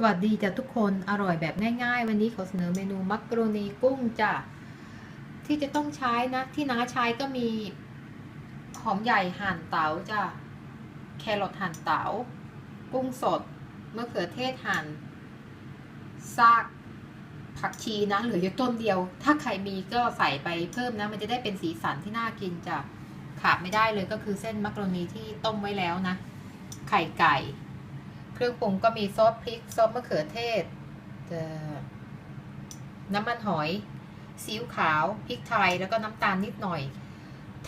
สวัสดีจ้ะทุกคนอร่อยแบบง่ายๆ วันนี้ขอเสนอเมนูมักกะโรนีกุ้งจ้ะที่จะต้องใช้นะที่น้าใช้ก็มีหอมใหญ่หั่นเต๋าจ้ะแครอทหั่นเต๋ากุ้งสดมะเขือเทศหั่นซากผักชีนะเหลืออยู่ต้นเดียว ถ้าใครมีก็ใส่ไปเพิ่มนะ มันจะได้เป็นสีสันที่น่ากินจ้ะขาดไม่ได้เลยก็คือเส้นมักกะโรนีที่ต้มไว้แล้วนะ ไข่ไก่ เครื่องปรุงก็มีซอสพริก ซอสมะเขือเทศ น้ำมันหอย ซีอิ๊วขาว พริกไทย แล้วก็น้ำตาลนิดหน่อย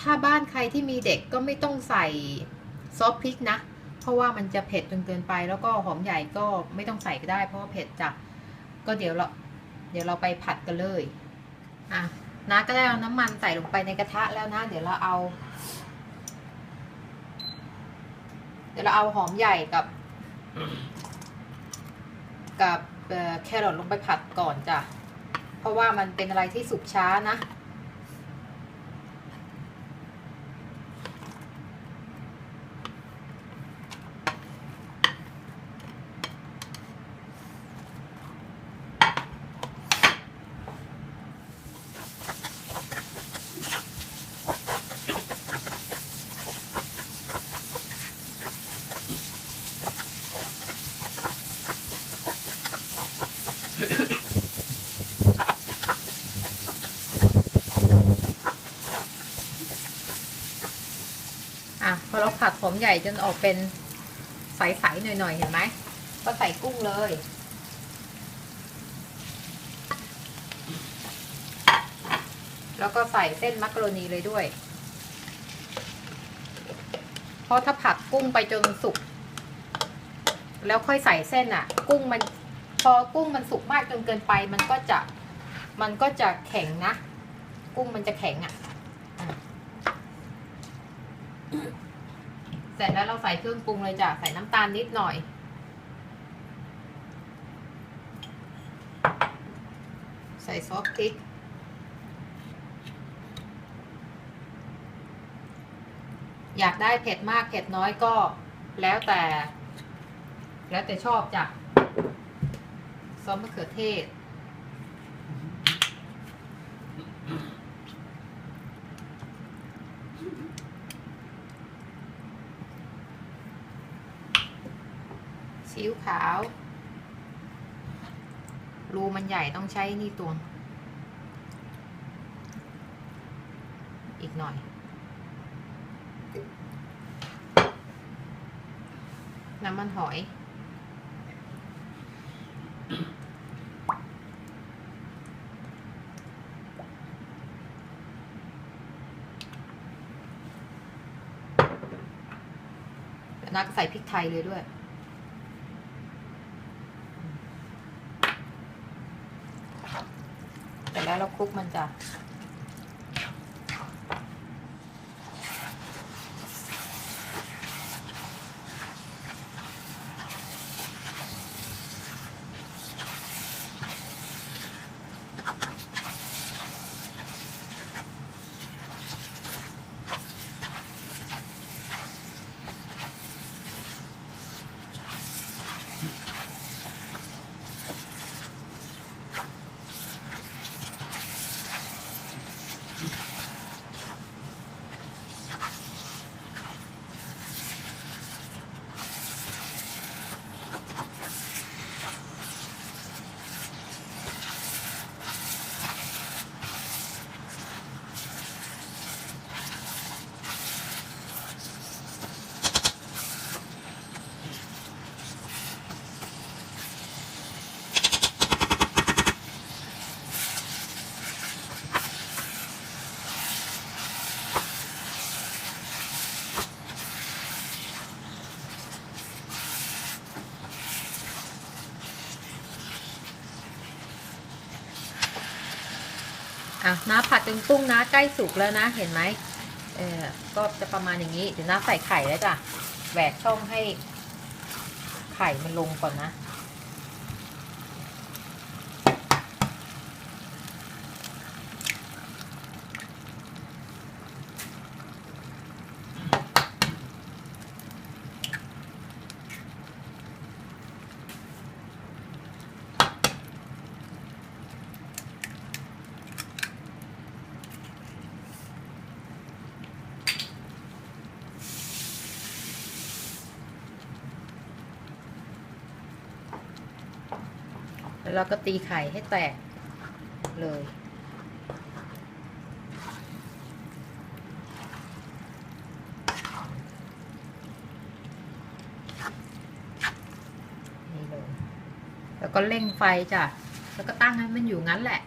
ถ้าบ้านใครที่มีเด็กก็ไม่ต้องใส่ซอสพริกนะ เพราะว่ามันจะเผ็ดจนเกินไป แล้วก็หอมใหญ่ก็ไม่ต้องใส่ก็ได้ เพราะว่าเผ็ดจ้ะ ก็เดี๋ยวเราเดี๋ยวเราไปผัดกันเลย อะน้าก็ได้เอาน้ำมันใส่ลงไปในกระทะแล้วนะ เดี๋ยวเราเอา เดี๋ยวเราเอาหอมใหญ่กับ กับแครอทลงไปผัดก่อนจ้ะ เพราะว่ามันเป็นอะไรที่สุกช้านะ ผัดหอมใหญ่จนออกเป็นใสๆหน่อยๆ เห็นไหม ก็ใส่กุ้งเลย แล้วก็ใส่เส้นมักกะโรนีเลยด้วย เพราะถ้าผัดกุ้งไปจนสุก แล้วค่อยใส่เส้นอะ กุ้งมันพอกุ้งมันสุกมากจนเกินไป มันก็จะมันก็จะแข็งนะ กุ้งมันจะแข็งอะ สร็จแล้วเราใส่เครื่องปรุงเลยจ้ะใส่น้ำตาลนิดหน่อย ใส่ซอสพริกอยากได้เผ็ดมากเผ็ดน้อยก็แล้วแต่ แล้วแต่ชอบจ้ะซอสมะเขือเทศ ขิวขาว รูมันใหญ่ต้องใช้นี่ตวง อีกหน่อย น้ำมันหอยแล้วนักใส่พริกไทยเลยด้วย เสร็ อะน้าผัดจนกุ้งนะใกล้สุกแล้วนะ เห็นไหมเออก็จะประมาณอย่างนี้ เดี๋ยวน้าใส่ไข่แล้วจ้ะแหวกช่องให้ไข่มันลงก่อนนะ แล้วเราก็ตีไข่ให้แตกเลย นี่เลย แล้วก็เร่งไฟจ้ะ แล้วก็ตั้งให้มันอยู่งั้นแหละ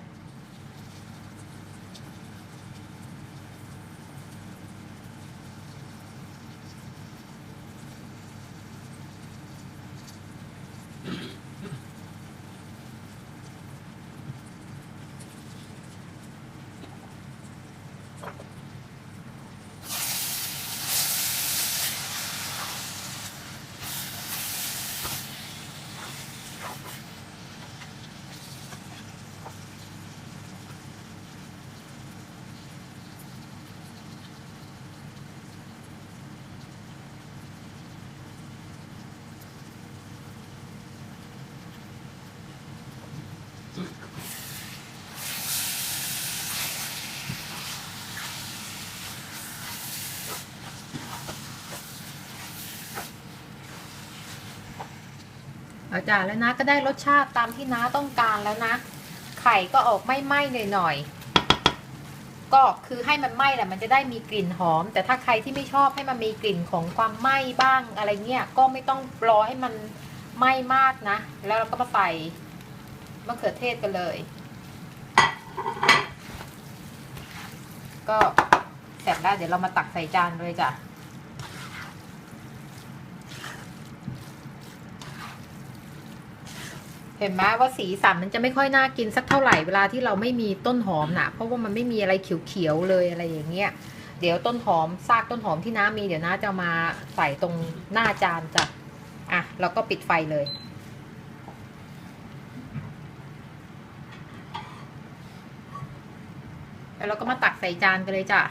เอาจ้ะแล้วนะก็ได้รสชาติตามที่น้าต้องการแล้วนะ ไข่ก็ออกไม่ไหม้หน่อยๆก็คือให้มันไหม้แหละมันจะได้มีกลิ่นหอม แต่ถ้าใครที่ไม่ชอบให้มันมีกลิ่นของความไหม้บ้างอะไรเงี้ยก็ไม่ต้องรอให้มันไหม้มากนะ แล้วเราก็มาใส่มะเขือเทศกันเลย ก็เสร็จแล้วเดี๋ยวเรามาตักใส่จานเลยจ้ะ ห็นไหมว่าสีสันมันจะไม่ค่อยน่ากินสักเท่าไหร่เวลาที่เราไม่มีต้นหอมนะเพราะว่ามันไม่มีอะไรเขียวๆเลยอะไรอย่างเงี้ยเดี๋ยวต้นหอมซากต้นหอมที่น้ามีเดี๋ยวน้าจะมาใส่ตรงหน้าจานจ้ะอะเราก็ปิดไฟเลย แล้วเราก็มาตักใส่จานกันเลยจ้ะ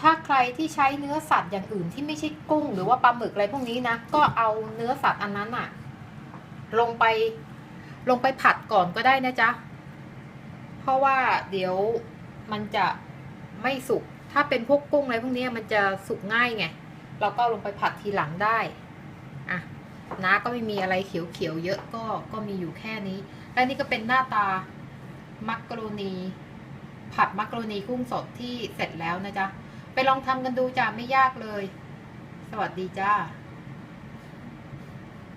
ถ้าใครที่ใช้เนื้อสัตว์อย่างอื่นที่ไม่ใช่กุ้ง หรือว่าปลาหมึกอะไรพวกนี้นะ ก็เอาเนื้อสัตว์อันนั้นอะลงไปลงไปผัดก่อนก็ได้นะจ๊ะ เพราะว่าเดี๋ยวมันจะไม่สุก ถ้าเป็นพวกกุ้งอะไรพวกนี้มันจะสุกง่ายไง เราก็ลงไปผัดทีหลังได้อะน้าก็ไม่มีอะไรเขียวๆเยอะก็ก็มีอยู่แค่นี้ และนี่ก็เป็นหน้าตามักกะโรนี ผัดมักกะโรนีกุ้งสดที่เสร็จแล้วนะจ๊ะ ไปลองทำกันดูจ้าไม่ยากเลย สวัสดีจ้า